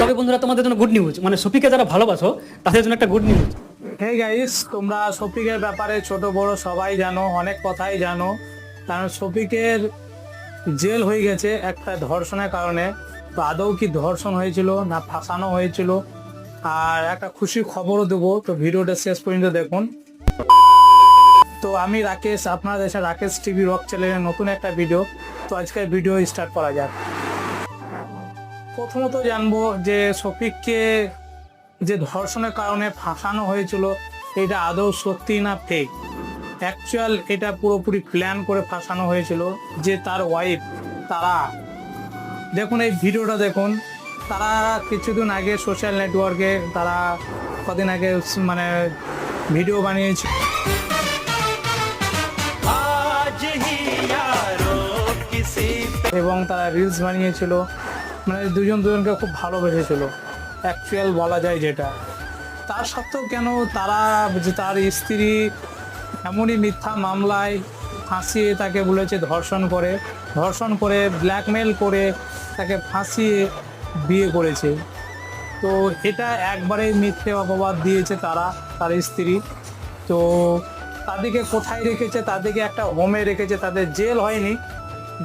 তবে বন্ধুরা, তোমাদের জন্য গুড নিউজ মানে সফিকে যারা ভালোবাসো, তাদের জন্য একটা গুড নিউজ হে গাইস তোমরা শফিকের ব্যাপারে ছোট, বড় সবাই জানো, অনেক কথাই জানো। কারণ শফিকের জেল হয়ে গেছে একটা ধর্ষণের কারণে। তো আদৌ কি ধর্ষণ হয়েছিল না ফাঁসানো হয়েছিল? আর একটা খুশি খবরও দেবো, তো ভিডিওটা শেষ পর্যন্ত দেখুন। তো আমি রাকেশ, আপনারা দেশে রাকেশ টিভি রক চ্যানেলের নতুন একটা ভিডিও। তো আজকের ভিডিও স্টার্ট করা যাক। প্রথমত জানব যে শফিককে যে ধর্ষণের কারণে ফাঁসানো হয়েছিল এটা আদৌ সত্যি না ফেক অ্যাকচুয়াল এটা পুরোপুরি প্ল্যান করে ফাঁসানো হয়েছিল যে তার ওয়াইফ তারা। দেখুন এই ভিডিওটা দেখুন। তারা কিছুদিন আগে সোশ্যাল নেটওয়ার্কে তারা কদিন আগে মানে ভিডিও বানিয়েছে। এবং তারা রিলস বানিয়েছিল। মানে দুজন দুজনকে খুব ভালোবেসেছিল। অ্যাকচুয়াল বলা যায় যেটা। তার সত্ত্বেও কেন তারা যে তার স্ত্রী এমনই মিথ্যা মামলায় ফাঁসিয়ে তাকে বলেছে ধর্ষণ করে ধর্ষণ করে ব্ল্যাকমেল করে তাকে ফাঁসিয়ে বিয়ে করেছে। তো এটা একবারেই মিথ্যে অপবাদ দিয়েছে তারা, তার স্ত্রী। তো তাদেরকে কোথায় রেখেছে, তাদেরকে একটা হোমে রেখেছে, তাদের জেল হয়নি।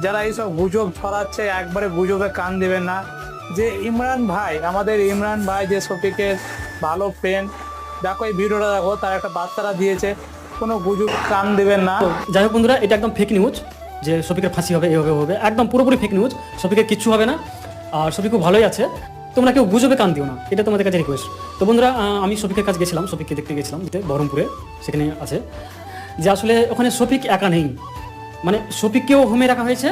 যারা এইসব গুজব ছড়াচ্ছে, একবারে গুজবে কান দেবেন না। যে ইমরান ভাই, আমাদের ইমরান ভাই যে শফিকের ভালো ফ্রেন্ড দেখো এই ভিডিওটা দেখো, তার একটা বার্তারা দিয়েছে, কোনো গুজব কান দেবেন না। যাই হোক বন্ধুরা, এটা একদম ফেক নিউজ যে শফিকের ফাঁসি হবে এই হবে। একদম পুরোপুরি ফেক নিউজ শফিকের কিচ্ছু হবে না। আর শফিক খুব ভালোই আছে। তোমরা কেউ গুজবে কান দিও না, এটা তোমাদের কাছে রিকোয়েস্ট তো বন্ধুরা আমি শফিকের কাছে গেছিলাম শফিককে দেখতে গেছিলাম বহরমপুরে, সেখানে আছে। যে আসলে ওখানে শফিক একা নেই। মানে শফিককেও হোমে রাখা হয়েছে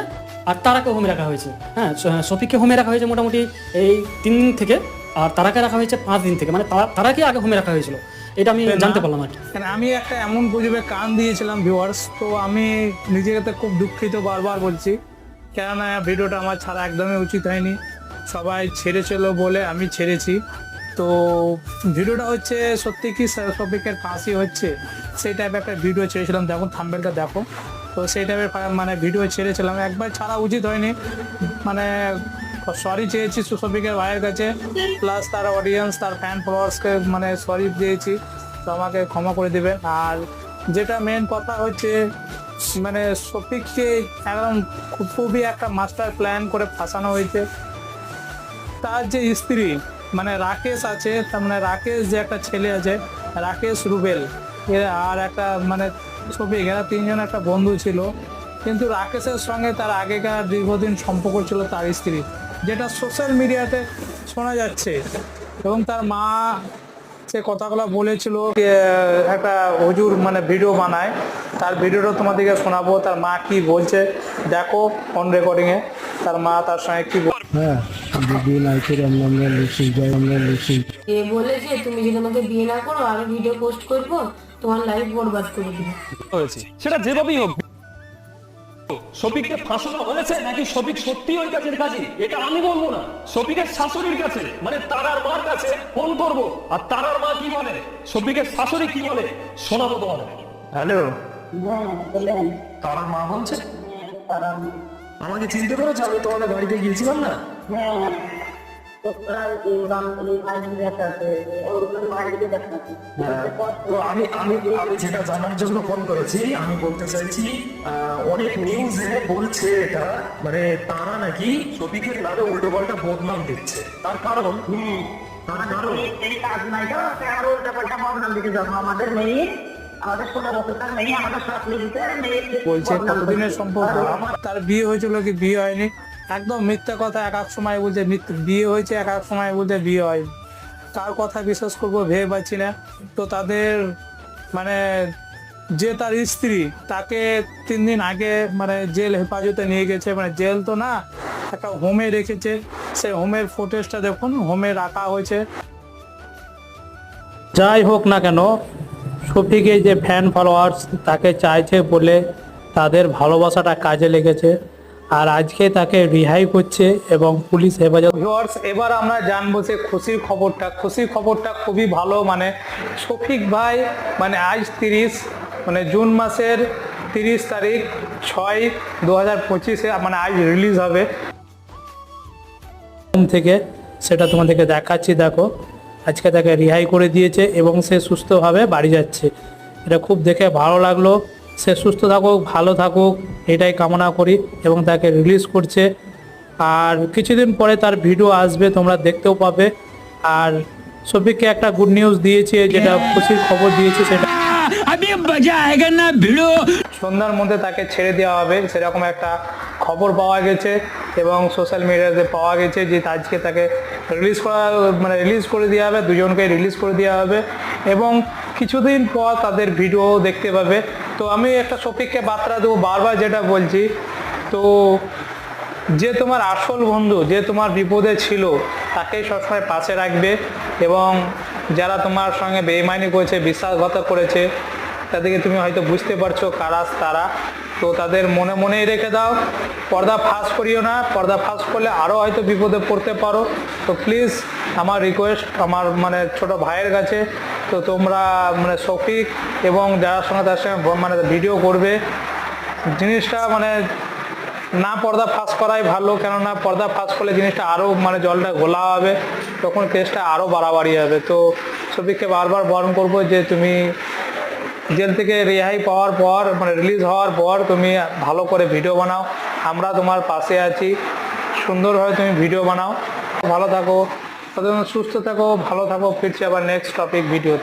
আর তারাকেও হোমে রাখা হয়েছে। হ্যাঁ শফিককে হোমে রাখা হয়েছে মোটামুটি এই তিন দিন থেকে আর তারাকে রাখা হয়েছে পাঁচ দিন থেকে। মানে তারা- তারাকে আগে হোমে রাখা হয়েছিল। এটা আমি জানতে পারলাম আর কি। আমি একটা এমন গুজবে কান দিয়েছিলাম ভিউয়ার্স তো আমি নিজেকে তো খুব দুঃখিত বারবার বলছি। কেননা ভিডিওটা আমার ছাড়া একদমই উচিত হয়নি। সবাই ছেড়েছিল বলে আমি ছেড়েছি। তো ভিডিওটা হচ্ছে সত্যি কি টপিকের ফাঁসি হচ্ছে সেই টাইপের একটা ভিডিও ছেড়েছিলাম। দেখুন থাম্বেলটা দেখো। তো সেই টাইপের মানে ভিডিও ছেড়েছিলাম। একবার ছাড়া উচিত হয়নি। মানে সরি চেয়েছি সুশফিকের ভাইয়ের কাছে। প্লাস তার অডিয়েন্স তার ফ্যান ফলোয়ার্সকে মানে সরি দিয়েছি। তো আমাকে ক্ষমা করে দেবেন। আর যেটা মেন কথা হচ্ছে মানে শফিককে একদম খুব- খুবই একটা মাস্টার প্ল্যান করে ফাঁসানো হয়েছে। তার যে স্ত্রী মানে রাকেশ আছে, তার মানে রাকেশ যে একটা ছেলে আছে, রাকেশ রুবেল আর একটা মানে ছবি। এরা তিনজন একটা বন্ধু ছিল। কিন্তু রাকেশের সঙ্গে তার আগেকার দীর্ঘদিন সম্পর্ক ছিল তার স্ত্রী যেটা সোশ্যাল মিডিয়াতে শোনা যাচ্ছে। এবং তার মা সে কথাগুলো বলেছিল যে, একটা হুজুর মানে ভিডিও বানায়। তার ভিডিওটা তোমাদেরকে শোনাবো তার মা কি বলছে দেখো অন রেকর্ডিংয়ে তার মা তার সঙ্গে কি বল- হ্যাঁ যদি নাইকের আমরা আমরা লিখি যাই আমরা লিখি এ বলেছে তুমি যদি আমাকে বিয়ে না করো আমি ভিডিও পোস্ট করব? তোমার লাইফ বরবাদ করে দিব। হয়েছে। সেটা যেভাবেই হোক। শফিককে ফাঁসানো হয়েছে নাকি শফিক সত্যি ওই কাজের কাজে? এটা আমি বলব না। শফিকের শাশুড়ির কাছে মানে তারার মার কাছে ফোন করব। আর তারার মা কি বলে? শফিকের শাশুড়ি কি বলে? শোনাবো তোমাদের। হ্যালো। তারার মা বলছে? আমাকে চিনতে পেরেছ? আমি তোমাদের বাড়িতে গিয়েছিলাম না? আমি আমি আমি যেটা জানার জন্য ফোন করেছি আমি বলতে চাইছি অনেক নিউজে বলছে এটা মানে তারা নাকি শফিকের নামে উল্টো পাল্টা বদনাম দিচ্ছে। তার কারণ? তার কারণ? এই কাজ নাই তো আর উল্টা পাল্টা বদনাম দিকে যাব। আমাদের মেয়ে আমাদের পনেরো বছর মেয়ে আমাদের চাকরি মেয়ে বলছে কতদিনের সম্পর্ক? তার বিয়ে হয়েছিল কি? বিয়ে হয়নি? একদম মিথ্যা কথা, এক এক সময় বলছে বিয়ে হয়েছে, এক এক সময় বলছে বিয়ে হয়। কার কথা বিশ্বাস করব ভেবে পাচ্ছি না। তো তাদের মানে যে তার স্ত্রী, তাকে তিন দিন আগে মানে জেল হেফাজতে নিয়ে গেছে। মানে জেল তো না, একটা হোমে রেখেছে। সেই হোমের ফুটেজটা দেখুন, হোমে রাখা হয়েছে। যাই হোক না কেন শফিকের যে ফ্যান ফলোয়ার্স তাকে চাইছে বলে তাদের ভালোবাসাটা কাজে লেগেছে। আর আজকে তাকে রিহাই করছে এবং পুলিশ হেফাজত ভিউয়ার্স এবার আমরা জানব যে খুশির খবরটা। খুশির খবরটা খুবই ভালো মানে শফিক ভাই মানে আজ তিরিশ মানে জুন মাসের তিরিশ তারিখ ছয় দু হাজার পঁচিশে মানে আজ রিলিজ হবে। থেকে সেটা তোমাদেরকে দেখাচ্ছি দেখো। আজকে তাকে রিহাই করে দিয়েছে এবং সে সুস্থভাবে বাড়ি যাচ্ছে। এটা খুব দেখে ভালো লাগল। সে সুস্থ থাকুক ভালো থাকুক এটাই কামনা করি এবং তাকে রিলিজ করছে। আর কিছুদিন পরে তার ভিডিও আসবে তোমরা দেখতেও পাবে। আর সফিককে একটা গুড নিউজ দিয়েছে যেটা খুশির খবর দিয়েছে সেটা সন্ধ্যার মধ্যে তাকে ছেড়ে দেওয়া হবে সেরকম একটা খবর পাওয়া গেছে এবং সোশ্যাল মিডিয়াতে পাওয়া গেছে যে আজকে তাকে রিলিজ করা মানে রিলিজ করে দেওয়া হবে দুজনকে রিলিজ করে দেওয়া হবে। এবং কিছুদিন পর তাদের ভিডিও দেখতে পাবে। তো আমি একটা শফিককে বার্তা দেবো, বারবার যেটা বলছি। তো যে তোমার আসল বন্ধু, যে তোমার বিপদে ছিল, তাকেই সবসময় পাশে রাখবে এবং যারা তোমার সঙ্গে বেইমানি করেছে বিশ্বাসঘাত করেছে, তাদেরকে তুমি হয়তো বুঝতে পারছ কারা তারা। তো তাদের মনে মনেই রেখে দাও। পর্দা ফাঁস করিও না, পর্দা ফাঁস করলে আরও হয়তো বিপদে পড়তে পারো। তো প্লিজ আমার রিকোয়েস্ট আমার মানে ছোট ভাইয়ের কাছে তো তোমরা মানে শফিক এবং যারা সঙ্গে তার সঙ্গে মানে ভিডিও করবে, জিনিসটা মানে না পর্দা ফাঁস করাই ভালো, কেননা পর্দা ফাঁস করলে জিনিসটা আরও মানে জলটা ঘোলা হবে, তখন কেসটা আরও বাড়াবাড়ি হবে। তো সবিককে বারবার বরণ করব যে, তুমি জেল থেকে রেহাই পাওয়ার পর মানে রিলিজ হওয়ার পর তুমি ভালো করে ভিডিও বানাও। আমরা তোমার পাশে আছি। সুন্দরভাবে তুমি ভিডিও বানাও। ভালো থাকো। সুস্থ থাকো ভালো থাকো ফিরছি আবার নেক্সট টপিক ভিডিও